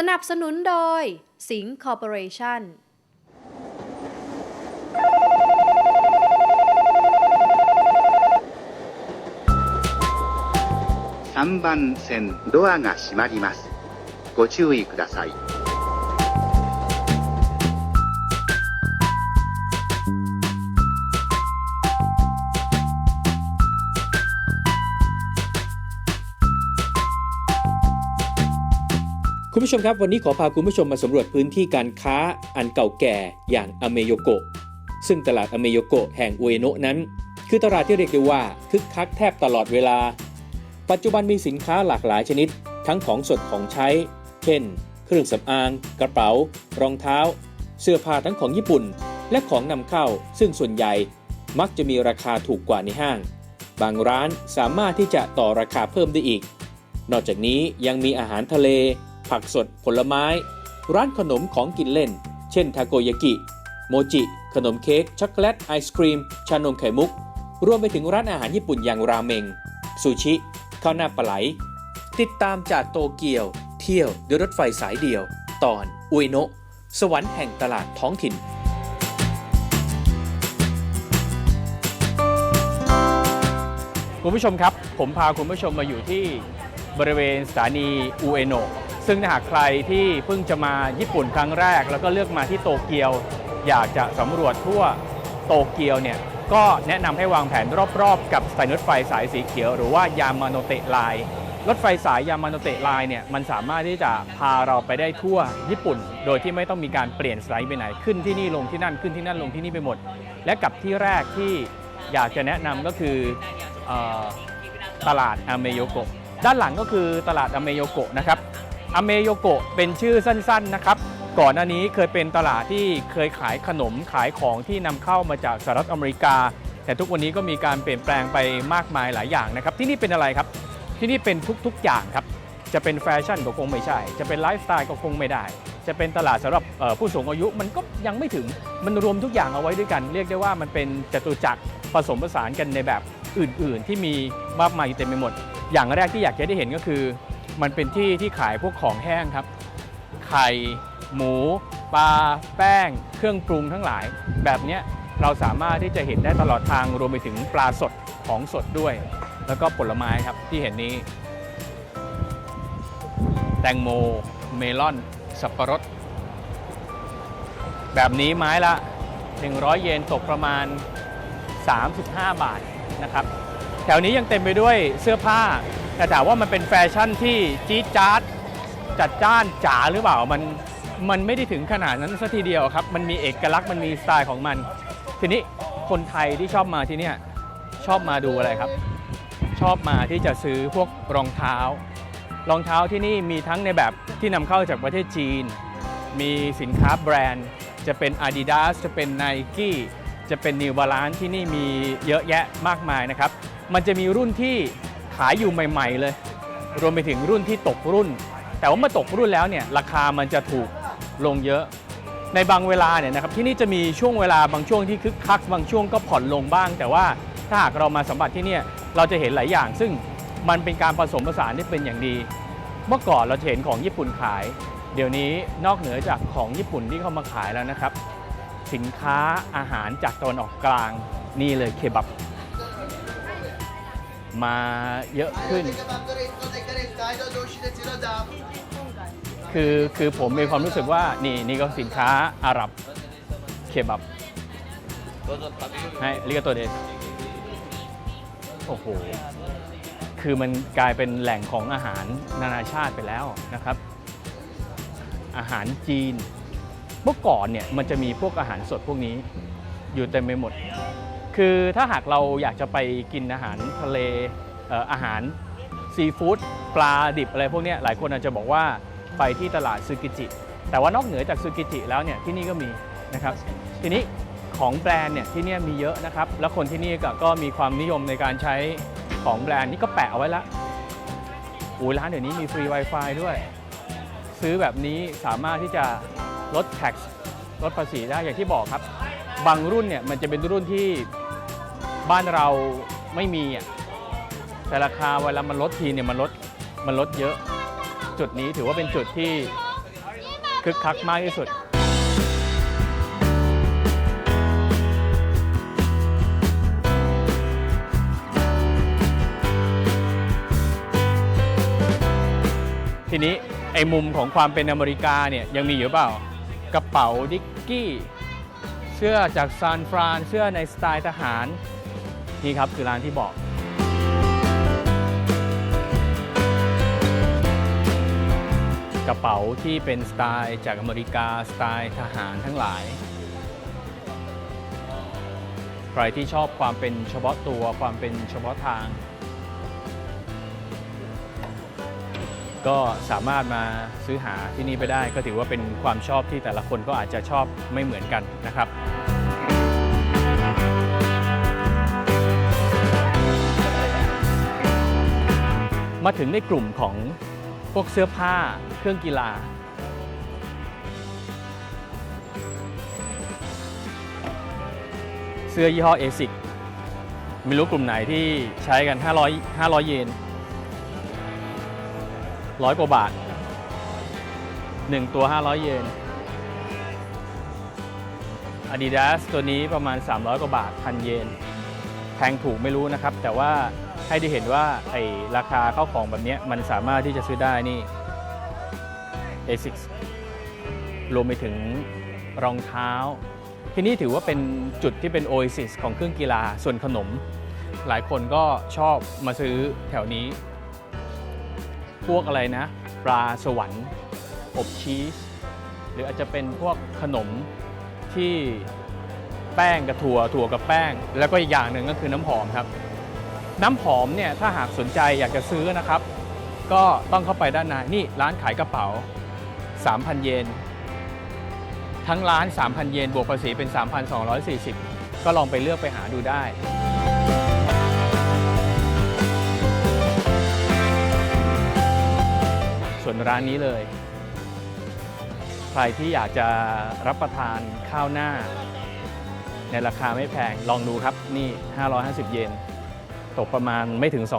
สนับสนุนโดย สิงห์คอร์ปอเรชั่น 3番線ドアが閉まりますご注意ください คุณผู้ชมครับวันนี้ขอพาคุณผู้ชมมาสำรวจพื้นที่การค้าอันเก่าแก่อย่างอเมโยโกะซึ่งตลาดอเมโยโกะแห่งอุเอโนะนั้น คือตลาดที่เรียกได้ว่าคึกคักแทบตลอดเวลา ปัจจุบันมีสินค้าหลากหลายชนิด ทั้งของสดของใช้ เช่น เครื่องสำอาง กระเป๋า รองเท้า เสื้อผ้าทั้งของญี่ปุ่น และของนำเข้า ซึ่งส่วนใหญ่มักจะมีราคาถูกกว่าในห้าง บางร้านสามารถที่จะต่อราคาเพิ่มได้อีก นอกจากนี้ยังมีอาหารทะเล ผักสด ผลไม้ ร้านขนมของกินเล่น เช่นทาโกยากิ โมจิ ขนมเค้ก ช็อกโกแลต ไอศครีม ชานมไข่มุก รวมไปถึงร้านอาหารญี่ปุ่นอย่างราเมง ซูชิ ข้าวหน้าปลาไหล ติดตามจากโตเกียว เที่ยวด้วยรถไฟสายเดียว ตอน อุเอโนะสวรรค์แห่งตลาดท้องถิ่นคุณผู้ชมครับ ผมพาคุณผู้ชมมาอยู่ที่บริเวณสถานีอูเอโนะ ซึ่งถ้าหากใครที่เพิ่งจะมาญี่ปุ่นครั้งแรก แล้วก็เลือกมาที่โตเกียว อยากจะสำรวจทั่วโตเกียวเนี่ยก็แนะนำให้วางแผนรอบๆ กับสายรถไฟสายสีเขียว หรือว่ายามาโนเตะไลน์รถไฟสายยามาโนเตะไลน์เนี่ยมันสามารถที่จะพาเราไปได้ทั่วญี่ปุ่น โดยที่ไม่ต้องมีการเปลี่ยนสายไปไหนขึ้นที่นี่ลงที่นั่นขึ้นที่นั่นลงที่นี่ไปหมด และกับที่แรกที่อยากจะแนะนำก็คืออตลาดอเมโยโกะด้านหลังก็คือตลาดอเมโยโกะนะครับ อเมโยโกะเป็นชื่อสั้นๆนะครับ ก่อนหน้านี้เคยเป็นตลาดที่เคยขายขนมขายของที่นำเข้ามาจากสหรัฐอเมริกา แต่ทุกวันนี้ก็มีการเปลี่ยนแปลงไปมากมายหลายอย่างนะครับ ที่นี่เป็นอะไรครับ ที่นี่เป็นทุกๆอย่างครับ จะเป็นแฟชั่นก็คงไม่ใช่ จะเป็นไลฟ์สไตล์ก็คงไม่ได้ จะเป็นตลาดสำหรับผู้สูงอายุมันก็ยังไม่ถึง มันรวมทุกอย่างเอาไว้ด้วยกัน เรียกได้ว่ามันเป็นจตุจักรผสมผสานกันในแบบอื่นๆ ที่มีมากมายเต็มไปหมด อย่างแรกที่อยากจะได้เห็นก็คือ มันเป็นที่ที่ขายพวกของแห้งครับ ไข่ หมู ปลา แป้ง เครื่องปรุงทั้งหลาย แบบเนี้ยเราสามารถที่จะเห็นได้ตลอดทางรวมไปถึงปลาสดของสดด้วย แล้วก็ผลไม้ครับที่เห็นนี้ แตงโม เมลอน สับปะรด แบบนี้ไม้ละ 100 เยนตกประมาณ 35 บาทนะครับ แถวนี้ยังเต็มไปด้วยเสื้อผ้า แต่ถามว่ามันเป็นแฟชั่นที่จี๊ดจ๊าดจัดจ้านจ๋าหรือเปล่ามันมันไม่ได้ถึงขนาดนั้นสัทีเดียวครับ มันมีเอกลักษณ์มันมีสไตล์ของมัน ทีนี้คนไทยที่ชอบมาที่นี่ชอบมาดูอะไรครับ ชอบมาที่จะซื้อพวกรองเท้า รองเท้าที่นี่มีทั้งในแบบที่นำเข้าจากประเทศจีน มีสินค้าแบรนด์ จะเป็น Adidas จะเป็น Nike จะเป็น New Balance ที่นี่มีเยอะแยะมากมายนะครับ มันจะมีรุ่นที่ายอยู่ใหม่ ๆ เลย รวมไปถึงรุ่นที่ตกรุ่น แต่ว่าเมื่อตกรุ่นแล้วเนี่ยราคามันจะถูกลงเยอะ ในบางเวลาเนี่ยนะครับที่นี่จะมีช่วงเวลาบางช่วงที่คึกคัก บางช่วงก็ผ่อนลงบ้าง แต่ว่าถ้าหากเรามาสัมผัสที่เนี่ยเราจะเห็นหลายอย่าง ซึ่งมันเป็นการผสมผสานที่เป็นอย่างดี เมื่อก่อนเราจะเห็นของญี่ปุ่นขาย เดี๋ยวนี้นอกเหนือจากของญี่ปุ่นที่เข้ามาขายแล้วนะครับ สินค้าอาหารจากตะวันออกกลางนี่เลยเคบับ มาเยอะขึ้น คือคือผมมีความรู้สึกว่านี่นี่ก็สินค้าอาหรับเคบับให้ลิกาโตเดสโอ้โห คือมันกลายเป็นแหล่งของอาหารนานาชาติไปแล้วนะครับ อาหารจีน เมื่อก่อนเนี่ยมันจะมีพวกอาหารสดพวกนี้อยู่เต็มไปหมด คือถ้าหากเราอยากจะไปกินอาหารทะเลเอออาหารซีฟู้ดปลาดิบอะไรพวกนี้หลายคนอาจจะบอกว่าไปที่ตลาดซูกิจิ แต่ว่านอกเหนือจากซูกิจิแล้วเนี่ยที่นี่ก็มีนะครับ ทีนี้ของแบรนด์เนี่ยที่นี่มีเยอะนะครับ แล้วคนที่นี่ก็กมีความนิยมในการใช้ของแบรนด์นี่ก็แปะเอาไว้ละอูร้านเดี๋ยวนี้มีฟรี Wi-Fi ด้วย ซื้อแบบนี้สามารถที่จะลด tax ลดภาษีได้อย่างที่บอกครับ บางรุ่นเนี่ยมันจะเป็นรุ่นที่ บ้านเราไม่มีอะแต่ราคาเวลามันลดทีเนี่ยมันลดมันลดเยอะ จุดนี้ถือว่าเป็นจุดที่คึกคักมากที่สุด ทีนี้ไอ้มุมของความเป็นอเมริกาเนี่ยยังมีอยู่เปล่ากระเป๋าดิกกี้ เสื้อจากซานฟรานเสื้อในสไตล์ทหาร นี่ครับคือร้านที่บอก กระเป๋าที่เป็นสไตล์จากอเมริกา สไตล์ทหารทั้งหลาย ใครที่ชอบความเป็นเฉพาะตัวความเป็นเฉพาะทาง ก็สามารถมาซื้อหาที่นี่ไปได้ ก็ถือว่าเป็นความชอบที่แต่ละคนก็อาจจะชอบไม่เหมือนกันนะครับ มาถึงในกลุ่มของพวกเสื้อผ้าเครื่องกีฬา เสื้อยี่ห้อเอซิกไม่รู้กลุ่มไหนที่ใช้กัน 500 500 เยน ร้อยกว่าบาท 1 ตัว 500 เยน Adidas ตัวนี้ประมาณ 300 กว่าบาทพันเยน แพงถูกไม่รู้นะครับ แต่ว่า ให้ได้เห็นว่าไอราคาเข้าของแบบนี้มันสามารถที่จะซื้อได้นี่ ASICS รวมไปถึงรองเท้า ที่นี่ถือว่าเป็นจุดที่เป็น Oasis ของเครื่องกีฬาส่วนขนม หลายคนก็ชอบมาซื้อแถวนี้ พวกอะไรนะ ปลาสวรรค์ อบชีส หรืออาจจะเป็นพวกขนมที่แป้งกับถั่วถั่วกับแป้ง แล้วก็อีกอย่างหนึ่งก็คือน้ำหอมครับ น้ำหอมเนี่ยถ้าหากสนใจอยากจะซื้อนะครับ ก็ต้องเข้าไปด้านในนี่ร้านขายกระเป๋า 3,000 เยน ทั้งร้าน 3,000 เยนบวกภาษีเป็น 3,240 ก็ลองไปเลือกไปหาดูได้ส่วนร้านนี้เลย ใครที่อยากจะรับประทานข้าวหน้า ในราคาไม่แพง ลองดูครับ นี่ 550 เยน ตกประมาณไม่ถึง 200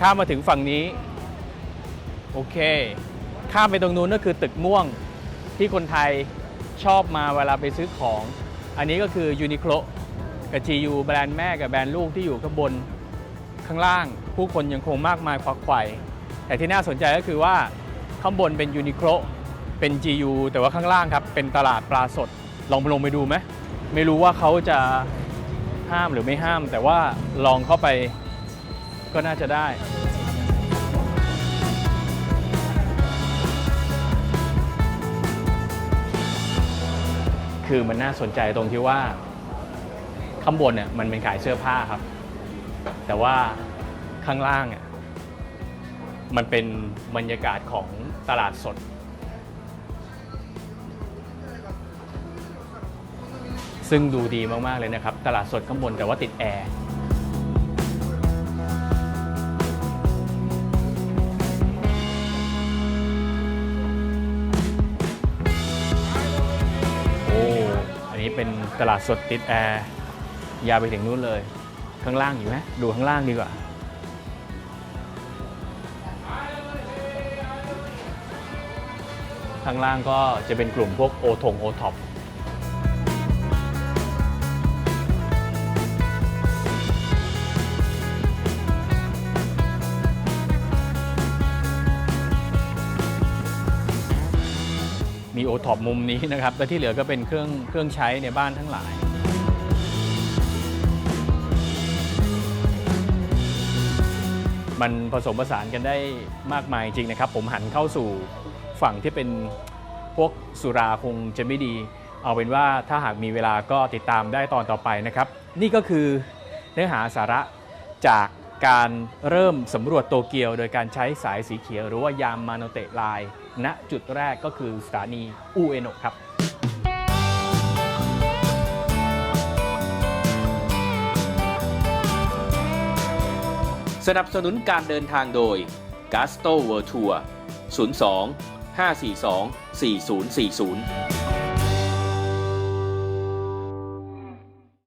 ข้ามมาถึงฝั่งนี้ โอเค ข้ามไปตรงนู้นก็คือตึกม่วงที่คนไทย ชอบมาเวลาไปซื้อของ อันนี้ก็คือยูนิโคลกับ GU แบรนด์แม่กับแบรนด์ลูกที่อยู่ข้างบนข้างล่าง ผู้คนยังคงมากมายควักไข่แต่ที่น่าสนใจก็คือว่าข้างบนเป็นยูนิโคลเป็น GU แต่ว่าข้างล่างครับ เป็นตลาดปลาสด ลองไปลงไปดูไหมไม่รู้ว่าเขาจะห้ามหรือไม่ห้าม แต่ว่าลองเข้าไปก็น่าจะได้ คือมันน่าสนใจตรงที่ว่าข้างบนเนี่ยมันเป็นขายเสื้อผ้าครับ แต่ว่าข้างล่างอะมันเป็นบรรยากาศของตลาดสด ซึ่งดูดีมาก ๆ เลยนะครับ ตลาดสดข้างบนแต่ว่าติดแอร์ เป็นตลาดสดติดแอร์ยาวไปถึงนู้นเลย ข้างล่างอยู่ไหมดูข้างล่างดีกว่า ข้างล่างก็จะเป็นกลุ่มพวกโอทงโอท็อป โอท็อปมุมนี้นะครับและที่เหลือก็เป็นเครื่องเครื่องใช้ในบ้านทั้งหลายมันผสมผสานกันได้มากมายจริงนะครับ ผมหันเข้าสู่ฝั่งที่เป็นพวกสุราคงจะไม่ดี เอาเป็นว่าถ้าหากมีเวลาก็ติดตามได้ตอนต่อไปนะครับ นี่ก็คือเนื้อหาสาระจากการเริ่มสำรวจโตเกียว โดยการใช้สายสีเขียวหรือว่ายามมาโนเตะไลน์ ณจุดแรกก็คือสถานีอูเอโนะครับสนับสนุนการเดินทางโดย g a s t o World Tour 02 542 4040